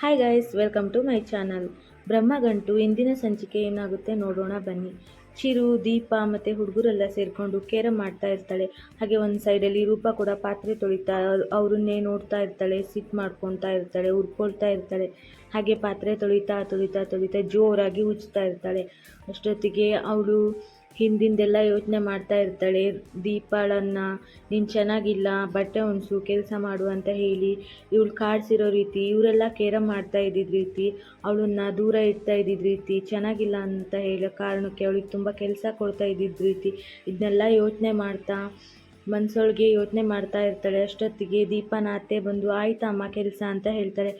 Hi guys welcome to my channel Brahmagantu, ಇಂದಿನ ಸಂಚಿಕೆ ಏನಾಗುತ್ತೆ ನೋಡೋಣ ಬನ್ನಿ. ಚಿರು, ದೀಪ ಮತ್ತು ಹುಡುಗರೆಲ್ಲ ಸೇರಿಕೊಂಡು ಕೇರಮ್ ಮಾಡ್ತಾ ಇರ್ತಾಳೆ. ಹಾಗೆ ಒಂದು ಸೈಡಲ್ಲಿ ರೂಪ ಕೂಡ ಪಾತ್ರೆ ತೊಳಿತಾ, ಅವರನ್ನೇ ನೋಡ್ತಾ ಇರ್ತಾಳೆ ಸಿಟ್ ಮಾಡ್ಕೊತಾ ಇರ್ತಾಳೆ, ಉರ್ಕೊಳ್ತಾ ಇರ್ತಾಳೆ. ಹಾಗೆ ಪಾತ್ರೆ ತೊಳಿತಾ ತೊಳಿತಾ ತೊಳಿತಾ ಜೋರಾಗಿ ಉಜ್ತಾ ಇರ್ತಾಳೆ. ಅಷ್ಟೊತ್ತಿಗೆ ಅವಳು ಹಿಂದಿಂದೆಲ್ಲ ಯೋಚನೆ ಮಾಡ್ತಾ ಇರ್ತಾಳೆ. ದೀಪಾಳನ್ನು, ನೀನು ಚೆನ್ನಾಗಿಲ್ಲ, ಬಟ್ಟೆ ಒಣಸು ಕೆಲಸ ಮಾಡು ಅಂತ ಹೇಳಿ ಇವಳು ಕಾಡ್ಸಿರೋ ರೀತಿ, ಇವರೆಲ್ಲ ಕೇರ ಮಾಡ್ತಾ ಇದ್ದಿದ್ದ ರೀತಿ, ಅವಳನ್ನ ದೂರ ಇಡ್ತಾ ಇದ್ದಿದ್ದ ರೀತಿ, ಚೆನ್ನಾಗಿಲ್ಲ ಅಂತ ಹೇಳೋ ಕಾರಣಕ್ಕೆ ಅವಳಿಗೆ ತುಂಬ ಕೆಲಸ ಕೊಡ್ತಾ ಇದ್ದಿದ್ದ ರೀತಿ ಇದನ್ನೆಲ್ಲ ಯೋಚನೆ ಮಾಡ್ತಾ ಮನಸೊಳಗೆ ಯೋಚನೆ ಮಾಡ್ತಾ ಇರ್ತಾಳೆ. ಅಷ್ಟೊತ್ತಿಗೆ ದೀಪನ ಅತ್ತೆ ಬಂದು ಆಯಿತಮ್ಮ ಕೆಲಸ ಅಂತ ಹೇಳ್ತಾಳೆ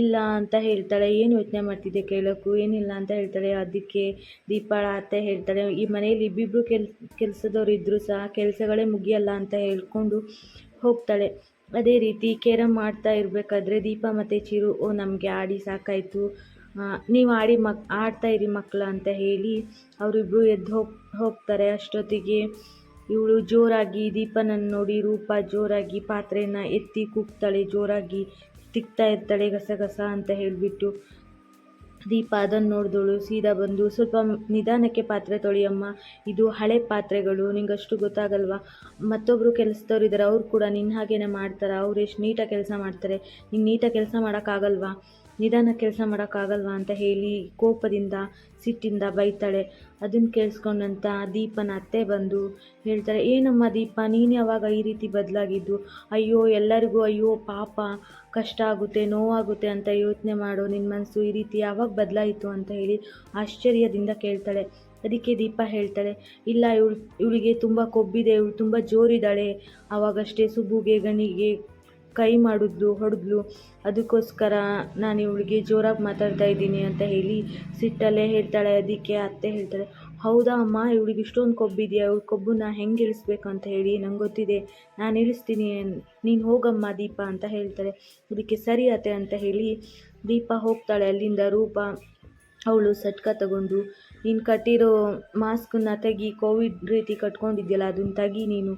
ಇಲ್ಲ ಅಂತ ಹೇಳ್ತಾಳೆ. ಏನು ಯೋಚನೆ ಮಾಡ್ತಿದ್ದೆ ಕೇಳೋಕ್ಕೂ ಏನಿಲ್ಲ ಅಂತ ಹೇಳ್ತಾಳೆ. ಅದಕ್ಕೆ ದೀಪಾಳ ಅತ್ತೆ ಹೇಳ್ತಾಳೆ, ಈ ಮನೆಯಲ್ಲಿ ಇಬ್ಬಿಬ್ಬರು ಕೆಲ್, ಕೆಲಸದವ್ರು ಇದ್ದರೂ ಸಹ ಕೆಲಸಗಳೇ ಮುಗಿಯಲ್ಲ ಅಂತ ಹೇಳ್ಕೊಂಡು ಹೋಗ್ತಾಳೆ. ಅದೇ ರೀತಿ ಕೇರಂ ಮಾಡ್ತಾ ಇರಬೇಕಾದ್ರೆ ದೀಪ ಮತ್ತು ಚಿರು, ಓ, ನಮಗೆ ಆಡಿ ಸಾಕಾಯಿತು. ನೀವು ಆಡಿ ಮಕ್, ಆಡ್ತಾ ಇರಿ ಮಕ್ಕಳು ಅಂತ ಹೇಳಿ ಅವರಿಬ್ಬರು ಎದ್ದು ಹೋಗಿ, ಹೋಗ್ತಾರೆ. ಅಷ್ಟೊತ್ತಿಗೆ ಇವಳು ಜೋರಾಗಿ ದೀಪನನ್ನು ನೋಡಿ ರೂಪ ಜೋರಾಗಿ ಪಾತ್ರೆಯನ್ನು ಎತ್ತಿ ಕೂಗ್ತಾಳೆ, ಜೋರಾಗಿ ತಿಕ್ತಾ ಇರ್ತಾಳೆ, ಗಸಗಸ ಅಂತ ಹೇಳಿಬಿಟ್ಟು. ದೀಪ ಅದನ್ನು ನೋಡಿದಳು ಸೀದಾ ಬಂದು, ಸ್ವಲ್ಪ ನಿಧಾನಕ್ಕೆ ಪಾತ್ರೆ ತೊಳೆಯಮ್ಮ, ಇದು ಹಳೆ ಪಾತ್ರೆಗಳು ನಿಂಗೆ ಅಷ್ಟು ಗೊತ್ತಾಗಲ್ವಾ? ಮತ್ತೊಬ್ಬರು ಕೆಲಸದವ್ರು ಇದ್ದಾರೆ ಅವ್ರು ಕೂಡ ನಿನ್ನ ಹಾಗೇನೆ ಮಾಡ್ತಾರೆ, ಅವ್ರು ಎಷ್ಟು ನೀಟಾಗಿ ಕೆಲಸ ಮಾಡ್ತಾರೆ, ನೀನು ನೀಟಾಗಿ ಕೆಲಸ ಮಾಡೋಕ್ಕಾಗಲ್ವಾ ನಿಧಾನ ಕೆಲಸ ಮಾಡೋಕ್ಕಾಗಲ್ವಾ ಅಂತ ಹೇಳಿ ಕೋಪದಿಂದ, ಸಿಟ್ಟಿಂದ ಬೈತಾಳೆ. ಅದನ್ನು ಕೇಳಿಸ್ಕೊಂಡಂತ ದೀಪನ ಅತ್ತೆ ಬಂದು ಹೇಳ್ತಾರೆ, ಏನಮ್ಮ ದೀಪ, ನೀನು ಯಾವಾಗ ಈ ರೀತಿ ಬದಲಾಗಿದ್ದು? ಅಯ್ಯೋ, ಎಲ್ಲರಿಗೂ ಅಯ್ಯೋ, ಪಾಪ, ಕಷ್ಟ ಆಗುತ್ತೆ, ನೋವಾಗುತ್ತೆ ಅಂತ ಯೋಚನೆ ಮಾಡೋ ನಿನ್ನ ಮನಸ್ಸು ಈ ರೀತಿ ಯಾವಾಗ ಬದಲಾಯಿತು ಅಂತ ಹೇಳಿ ಆಶ್ಚರ್ಯದಿಂದ ಕೇಳ್ತಾಳೆ. ಅದಕ್ಕೆ ದೀಪ ಹೇಳ್ತಾಳೆ, ಇಲ್ಲ, ಇವಳು, ಇವಳಿಗೆ ತುಂಬ ಕೊಬ್ಬಿದೆ, ಇವಳು ತುಂಬ ಜೋರಿದ್ದಾಳೆ. ಆವಾಗಷ್ಟೇ ಸುಬ್ಬುಗೆ, ಗಣಿಗೆ ಕೈ ಮಾಡಿದ್ಲು, ಹೊಡೆದ್ಲು. ಅದಕ್ಕೋಸ್ಕರ ನಾನು ಇವಳಿಗೆ ಜೋರಾಗಿ ಮಾತಾಡ್ತಾ ಇದ್ದೀನಿ ಅಂತ ಹೇಳಿ ಸಿಟ್ಟಲ್ಲೇ ಹೇಳ್ತಾಳೆ, ಅದಕ್ಕೆ ಅತ್ತೆ ಹೇಳ್ತಾಳೆ ಹೌದಾ ಅಮ್ಮ, ಇವಳಿಗೆ ಇಷ್ಟೊಂದು ಕೊಬ್ಬಿದೆಯಾ? ಇವಳು ಕೊಬ್ಬನ್ನ ಹೆಂಗೆ ಇಳಿಸ್ಬೇಕು? ಅಂತ ಹೇಳಿ, ನಂಗೆ ಗೊತ್ತಿದೆ, ನಾನು ಇಳಿಸ್ತೀನಿ, ನೀನು ಹೋಗಮ್ಮ ದೀಪ ಅಂತ ಹೇಳ್ತಾಳೆ ಅದಕ್ಕೆ ಸರಿ ಅತ್ತೆ ಅಂತ ಹೇಳಿ ದೀಪ ಹೋಗ್ತಾಳೆ. ಅಲ್ಲಿಂದ ರೂಪ, ಅವಳು ಸಟ್ಕ ತಗೊಂಡು, ನೀನು ಕಟ್ಟಿರೋ ಮಾಸ್ಕನ್ನ ತೆಗಿ, ಕೋವಿಡ್ ರೀತಿ ಕಟ್ಕೊಂಡಿದ್ಯಲ್ಲ ಅದನ್ನ ತೆಗಿ ನೀನು.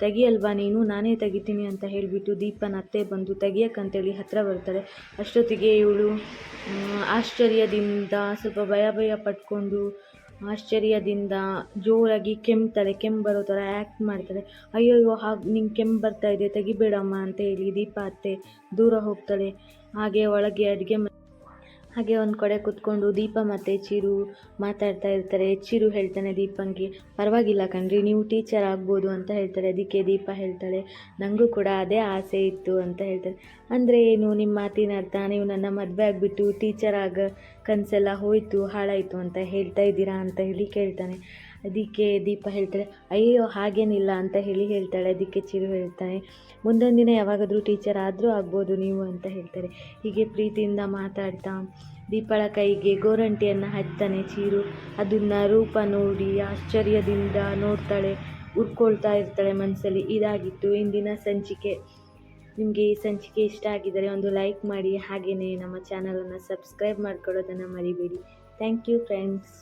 ತೆಗಿಯಲ್ವಾ ನೀನು? ನಾನೇ ತೆಗಿತೀನಿ ಅಂತ ಹೇಳಿಬಿಟ್ಟು ದೀಪನ ಅತ್ತೆ ಬಂದು ತೆಗಿಯಕ್ಕಂತೇಳಿ ಹತ್ತಿರ ಬರ್ತಾರೆ ಅಷ್ಟೊತ್ತಿಗೆ ಇವಳು ಆಶ್ಚರ್ಯದಿಂದ ಸ್ವಲ್ಪ ಭಯ ಭಯ ಪಟ್ಕೊಂಡು ಆಶ್ಚರ್ಯದಿಂದ ಜೋರಾಗಿ ಕೆಮ್ತಾಳೆ. ಕೆಮ್ಮು ಬರೋ ಥರ ಆ್ಯಕ್ಟ್ ಮಾಡ್ತಾಳೆ. ಅಯ್ಯೋ ಹಾಗೆ ನಿಂಗೆ ಕೆಮ್ಮು ಬರ್ತಾ ಇದೆ, ತೆಗಿಬೇಡಮ್ಮ ಅಂತ ಹೇಳಿ ದೀಪ ಅತ್ತೆ ದೂರ ಹೋಗ್ತಾಳೆ. ಹಾಗೆ ಒಳಗೆ ಅಡುಗೆ ಹಾಗೆ ಒಂದು ಕಡೆ ಕೂತ್ಕೊಂಡು ದೀಪ ಮತ್ತು ಚಿರು ಮಾತಾಡ್ತಾ ಇರ್ತಾರೆ. ಚಿರು ಹೇಳ್ತಾನೆ ದೀಪಂಗೆ, ಪರವಾಗಿಲ್ಲ ಕಣ್ರಿ, ನೀವು ಟೀಚರ್ ಆಗ್ಬೋದು ಅಂತ ಹೇಳ್ತಾರೆ. ಅದಕ್ಕೆ ದೀಪ ಹೇಳ್ತಾಳೆ. ನನಗೂ ಕೂಡ ಅದೇ ಆಸೆ ಇತ್ತು ಅಂತ ಹೇಳ್ತಾರೆ ಅಂದರೆ ಏನು ನಿಮ್ಮ ಮಾತಿನ ಅರ್ಥ, ನೀವು ನನ್ನ ಮದುವೆ ಆಗಿಬಿಟ್ಟು ಟೀಚರ್ ಆಗ ಕನಸೆಲ್ಲ ಹೋಯಿತು, ಹಾಳಾಯಿತು ಅಂತ ಹೇಳ್ತಾ ಇದ್ದೀರಾ ಅಂತ ಹೇಳಿ ಕೇಳ್ತಾನೆ. ಅದಕ್ಕೆ ದೀಪ ಹೇಳ್ತಾಳೆ ಅಯ್ಯೋ, ಹಾಗೇನಿಲ್ಲ ಅಂತ ಹೇಳಿ ಹೇಳ್ತಾಳೆ, ಅದಕ್ಕೆ ಚಿರು ಹೇಳ್ತಾನೆ, ಮುಂದೊಂದು ದಿನ ಯಾವಾಗಾದರೂ ಟೀಚರ್ ಆದರೂ ಆಗ್ಬೋದು ನೀವು ಅಂತ ಹೇಳ್ತಾರೆ. ಹೀಗೆ ಪ್ರೀತಿಯಿಂದ ಮಾತಾಡ್ತಾ ದೀಪಳ ಕೈಗೆ ಗೋರಂಟಿಯನ್ನು ಹಚ್ತಾನೆ ಚೀರು. ಅದನ್ನು ರೂಪ ನೋಡಿ ಆಶ್ಚರ್ಯದಿಂದ ನೋಡ್ತಾಳೆ, ಉರ್ಕೊಳ್ತಾ ಇರ್ತಾಳೆ ಮನಸ್ಸಲ್ಲಿ ಇದಾಗಿತ್ತು ಇಂದಿನ ಸಂಚಿಕೆ. ನಿಮಗೆ ಈ ಸಂಚಿಕೆ ಇಷ್ಟ ಆಗಿದ್ದರೆ ಒಂದು ಲೈಕ್ ಮಾಡಿ. ಹಾಗೆಯೇ ನಮ್ಮ ಚಾನಲನ್ನು ಸಬ್ಸ್ಕ್ರೈಬ್ ಮಾಡ್ಕೊಳ್ಳೋದನ್ನು ಮರಿಬೇಡಿ. Thank you friends.